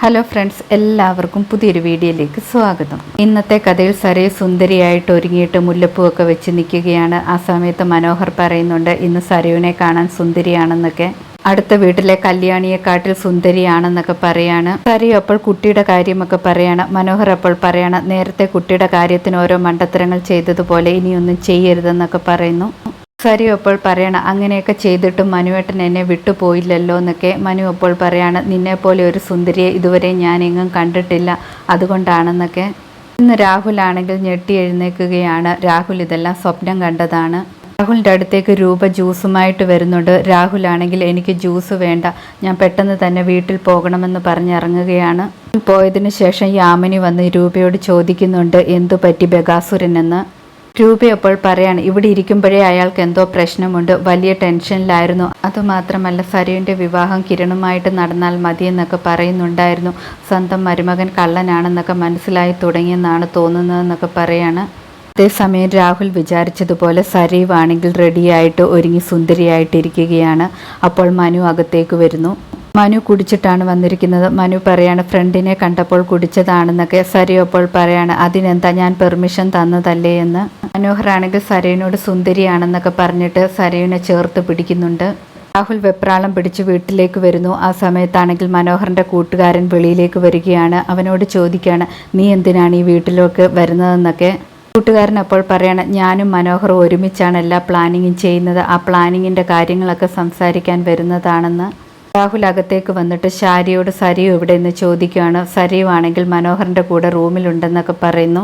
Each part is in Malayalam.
ഹലോ ഫ്രണ്ട്സ് എല്ലാവർക്കും പുതിയൊരു വീഡിയോയിലേക്ക് സ്വാഗതം. ഇന്നത്തെ കഥയിൽ സരയെ സുന്ദരിയായിട്ട് ഒരുങ്ങിയിട്ട് മുല്ലപ്പൂവൊക്കെ വെച്ച് നിൽക്കുകയാണ്. ആ സമയത്ത് മനോഹർ പറയുന്നുണ്ട് ഇന്ന് സരയുവിനെ കാണാൻ സുന്ദരിയാണെന്നൊക്കെ. അടുത്ത വീട്ടിലെ കല്യാണിയെക്കാട്ടിൽ സുന്ദരിയാണെന്നൊക്കെ പറയാണ്. സരയു അപ്പോൾ കുട്ടിയുടെ കാര്യമൊക്കെ പറയാണ്. മനോഹർ അപ്പോൾ പറയാണ് നേരത്തെ കുട്ടിയുടെ കാര്യത്തിന് ഓരോ മണ്ടത്തരങ്ങൾ ചെയ്തതുപോലെ ഇനിയൊന്നും ചെയ്യരുതെന്നൊക്കെ പറയുന്നു. സരി അപ്പോൾ പറയണം അങ്ങനെയൊക്കെ ചെയ്തിട്ടും മനുവേട്ടൻ എന്നെ വിട്ടുപോയില്ലല്ലോ എന്നൊക്കെ മനു അപ്പോൾ പറയാണ്. നിന്നെപ്പോലെ ഒരു സുന്ദരിയെ ഇതുവരെ ഞാൻ എങ്ങും കണ്ടിട്ടില്ല. അതുകൊണ്ടാണെന്നൊക്കെ. ഇന്ന് രാഹുലാണെങ്കിൽ ഞെട്ടി എഴുന്നേൽക്കുകയാണ്. രാഹുൽ ഇതെല്ലാം സ്വപ്നം കണ്ടതാണ്. രാഹുലിന്റെ അടുത്തേക്ക് രൂപ ജ്യൂസുമായിട്ട് വരുന്നുണ്ട്. രാഹുലാണെങ്കിൽ എനിക്ക് ജ്യൂസ് വേണ്ട. ഞാൻ പെട്ടെന്ന് തന്നെ വീട്ടിൽ പോകണമെന്ന് പറഞ്ഞിറങ്ങുകയാണ്. പോയതിനു ശേഷം യാമിനി വന്ന് രൂപയോട് ചോദിക്കുന്നുണ്ട് എന്തു പറ്റി ബഗാസുരനെന്ന്? രൂപ അപ്പോൾ പറയാണ് ഇവിടെ ഇരിക്കുമ്പോഴേ അയാൾക്ക് എന്തോ പ്രശ്നമുണ്ട് വലിയ ടെൻഷനിലായിരുന്നു. അതുമാത്രമല്ല സരുവിന്റെ വിവാഹം കിരണുമായിട്ട് നടന്നാൽ മതിയെന്നൊക്കെ പറയുന്നുണ്ടായിരുന്നു. സ്വന്തം മരുമകൻ കള്ളനാണെന്നൊക്കെ മനസ്സിലായി തുടങ്ങിയെന്നാണ് തോന്നുന്നതെന്നൊക്കെ പറയാണ്. അതേസമയം രാഹുൽ വിചാരിച്ചതുപോലെ സരീവ് ആണെങ്കിൽ റെഡിയായിട്ട് ഒരുങ്ങി സുന്ദരിയായിട്ടിരിക്കുകയാണ്. അപ്പോൾ മനു അകത്തേക്ക് വരുന്നു. മനു കുടിച്ചിട്ടാണ് വന്നിരിക്കുന്നത്. മനു പറയാണ് ഫ്രണ്ടിനെ കണ്ടപ്പോൾ കുടിച്ചതാണെന്നൊക്കെ. സരി അപ്പോൾ പറയാണ് അതിനെന്താ ഞാൻ പെർമിഷൻ തന്നതല്ലേ എന്ന്? മനോഹറാണെങ്കിൽ സരയനോട് സുന്ദരിയാണെന്നൊക്കെ പറഞ്ഞിട്ട് സരയുനെ ചേർത്ത് പിടിക്കുന്നുണ്ട്. രാഹുൽ വെപ്രാളം പിടിച്ച് വീട്ടിലേക്ക് വരുന്നു. ആ സമയത്താണെങ്കിൽ മനോഹറിന്റെ കൂട്ടുകാരൻ വെളിയിലേക്ക് വരികയാണ്. അവനോട് ചോദിക്കുകയാണ് നീ എന്തിനാണ് ഈ വീട്ടിലേക്ക് വരുന്നതെന്നൊക്കെ? കൂട്ടുകാരൻ അപ്പോൾ പറയണം ഞാനും മനോഹറും ഒരുമിച്ചാണ് എല്ലാ പ്ലാനിങ്ങും ചെയ്യുന്നത്. ആ പ്ലാനിങ്ങിന്റെ കാര്യങ്ങളൊക്കെ സംസാരിക്കാൻ വരുന്നതാണെന്ന്. രാഹുൽ അകത്തേക്ക് വന്നിട്ട് ശാരിയോട് സരിയു ഇവിടെ നിന്ന് ചോദിക്കുകയാണ്. സരിയു ആണെങ്കിൽ മനോഹറിന്റെ കൂടെ റൂമിലുണ്ടെന്നൊക്കെ പറയുന്നു.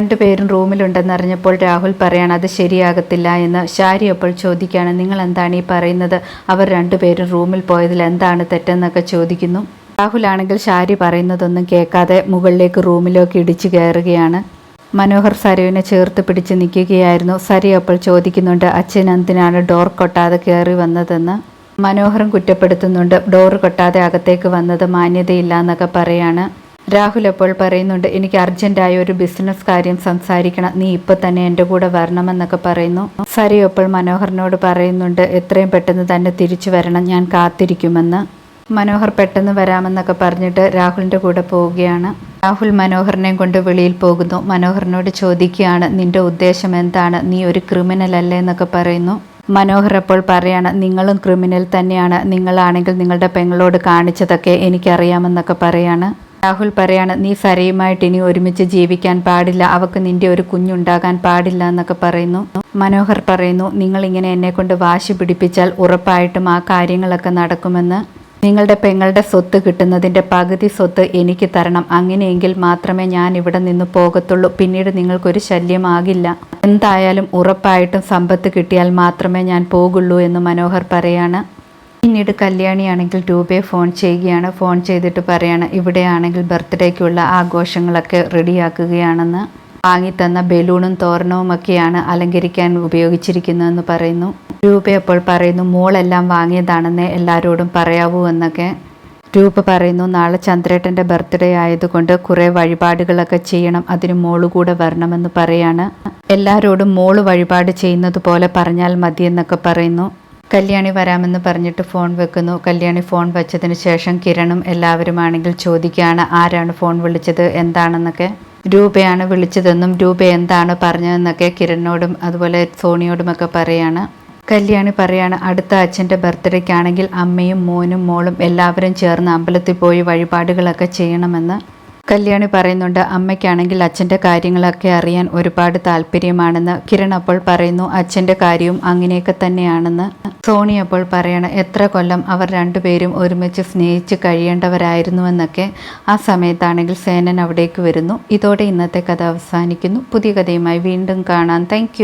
രണ്ടുപേരും റൂമിലുണ്ടെന്നറിഞ്ഞപ്പോൾ രാഹുൽ പറയാണ് അത് ശരിയാകത്തില്ല എന്ന് ഷാരി അപ്പോൾ ചോദിക്കുകയാണ് നിങ്ങൾ എന്താണ് ഈ പറയുന്നത്? അവർ രണ്ടുപേരും റൂമിൽ പോയതിൽ എന്താണ് തെറ്റെന്നൊക്കെ ചോദിക്കുന്നു. രാഹുൽ ആണെങ്കിൽ ഷാരി പറയുന്നതൊന്നും കേൾക്കാതെ മുകളിലേക്ക് റൂമിലേക്ക് ഇടിച്ചു കയറുകയാണ്. മനോഹർ സരുവിനെ ചേർത്ത് പിടിച്ച് നിൽക്കുകയായിരുന്നു. സരി അപ്പോൾ ചോദിക്കുന്നുണ്ട് അച്ഛൻ എന്തിനാണ് ഡോർ കൊട്ടാതെ കയറി വന്നതെന്ന്? മനോഹരം കുറ്റപ്പെടുത്തുന്നുണ്ട്. ഡോർ കൊട്ടാതെ അകത്തേക്ക് വന്നത് മാന്യതയില്ല എന്നൊക്കെ പറയാണ്. രാഹുൽ അപ്പോൾ പറയുന്നുണ്ട് എനിക്ക് അർജന്റായ ഒരു ബിസിനസ് കാര്യം സംസാരിക്കണം. നീ ഇപ്പൊ തന്നെ എന്റെ കൂടെ വരണമെന്നൊക്കെ പറയുന്നു. സരി അപ്പോൾ മനോഹറിനോട് പറയുന്നുണ്ട് എത്രയും പെട്ടെന്ന് തന്നെ തിരിച്ചു വരണം. ഞാൻ കാത്തിരിക്കുമെന്ന്. മനോഹർ പെട്ടെന്ന് വരാമെന്നൊക്കെ പറഞ്ഞിട്ട് രാഹുലിന്റെ കൂടെ പോവുകയാണ്. രാഹുൽ മനോഹറിനെയും കൊണ്ട് വെളിയിൽ പോകുന്നു. മനോഹറിനോട് ചോദിക്കുകയാണ് നിന്റെ ഉദ്ദേശം എന്താണ്? നീ ഒരു ക്രിമിനൽ അല്ലേ? എന്നൊക്കെ പറയുന്നു. മനോഹർ അപ്പോൾ പറയാണ് നിങ്ങളും ക്രിമിനൽ തന്നെയാണ്. നിങ്ങളാണെങ്കിൽ നിങ്ങളുടെ പെങ്ങളോട് കാണിച്ചതൊക്കെ എനിക്കറിയാമെന്നൊക്കെ പറയാണ്. രാഹുൽ പറയാണ് നീ സരയുമായിട്ട് ഇനി ഒരുമിച്ച് ജീവിക്കാൻ പാടില്ല. അവക്ക് നിന്റെ ഒരു കുഞ്ഞുണ്ടാകാൻ പാടില്ല എന്നൊക്കെ പറയുന്നു. മനോഹർ പറയുന്നു നിങ്ങൾ ഇങ്ങനെ എന്നെ കൊണ്ട് വാശി പിടിപ്പിച്ചാൽ ഉറപ്പായിട്ടും ആ കാര്യങ്ങളൊക്കെ നടക്കുമെന്ന് നിങ്ങളുടെ പെങ്ങളുടെ സ്വത്ത് കിട്ടുന്നതിന്റെ പകുതി സ്വത്ത് എനിക്ക് തരണം. അങ്ങനെയെങ്കിൽ മാത്രമേ ഞാൻ ഇവിടെ നിന്ന് പോകത്തുള്ളൂ. പിന്നീട് നിങ്ങൾക്കൊരു ശല്യമാകില്ല. എന്തായാലും ഉറപ്പായിട്ടും സമ്പത്ത് കിട്ടിയാൽ മാത്രമേ ഞാൻ പോകുള്ളൂ എന്ന് മനോഹർ പറയാണ്. പിന്നീട് കല്യാണിയാണെങ്കിൽ രൂപയെ ഫോൺ ചെയ്യുകയാണ്. ഫോൺ ചെയ്തിട്ട് പറയാണ് ഇവിടെയാണെങ്കിൽ ബർത്ത്ഡേക്കുള്ള ആഘോഷങ്ങളൊക്കെ റെഡിയാക്കുകയാണെന്ന്. വാങ്ങിത്തന്ന ബലൂണും തോരണവും ഒക്കെയാണ് അലങ്കരിക്കാൻ ഉപയോഗിച്ചിരിക്കുന്നതെന്ന് പറയുന്നു. രൂപ അപ്പോൾ പറയുന്നു മോളെല്ലാം വാങ്ങിയതാണെന്ന് എല്ലാവരോടും പറയാവൂ എന്നൊക്കെ. രൂപ പറയുന്നു നാളെ ചന്ദ്രേട്ടന്റെ ബർത്ത്ഡേ ആയതുകൊണ്ട് കുറേ വഴിപാടുകളൊക്കെ ചെയ്യണം അതിന് മോൾ കൂടെ വരണമെന്ന് പറയാണ്. എല്ലാവരോടും മോൾ വഴിപാട് ചെയ്യുന്നത് പോലെ പറഞ്ഞാൽ മതിയെന്നൊക്കെ പറയുന്നു. കല്യാണി വരാമെന്ന് പറഞ്ഞിട്ട് ഫോൺ വെക്കുന്നു. കല്യാണി ഫോൺ വെച്ചതിന് ശേഷം കിരണും എല്ലാവരുമാണെങ്കിൽ ചോദിക്കുകയാണ് ആരാണ് ഫോൺ വിളിച്ചത്? എന്താണെന്നൊക്കെ? രൂപയാണ് വിളിച്ചതെന്നും രൂപ എന്താണ് പറഞ്ഞതെന്നൊക്കെ കിരണിനോടും അതുപോലെ സോണിയോടുമൊക്കെ പറയാണ്. കല്യാണി പറയാണ് അടുത്ത അച്ഛന്റെ ബർത്ത്ഡേക്കാണെങ്കിൽ അമ്മയും മോനും മോളും എല്ലാവരും ചേർന്ന് അമ്പലത്തിൽ പോയി വഴിപാടുകളൊക്കെ ചെയ്യണമെന്ന് കല്യാണി പറയുന്നുണ്ട്. അമ്മയ്ക്കാണെങ്കിൽ അച്ഛന്റെ കാര്യങ്ങളൊക്കെ അറിയാൻ ഒരുപാട് താല്പര്യമാണെന്ന് കിരൺ അപ്പോൾ പറയുന്നു. അച്ഛന്റെ കാര്യവും അങ്ങനെയൊക്കെ തന്നെയാണെന്ന് സോണി അപ്പോൾ പറയണം. എത്ര കൊല്ലം അവർ രണ്ടുപേരും ഒരുമിച്ച് സ്നേഹിച്ച് കഴിയേണ്ടവരായിരുന്നുവെന്നൊക്കെ ആ സമയത്താണെങ്കിൽ സേനൻ അവിടേക്ക് വരുന്നു. ഇതോടെ ഇന്നത്തെ കഥ അവസാനിക്കുന്നു. പുതിയ കഥയുമായി വീണ്ടും കാണാം. താങ്ക്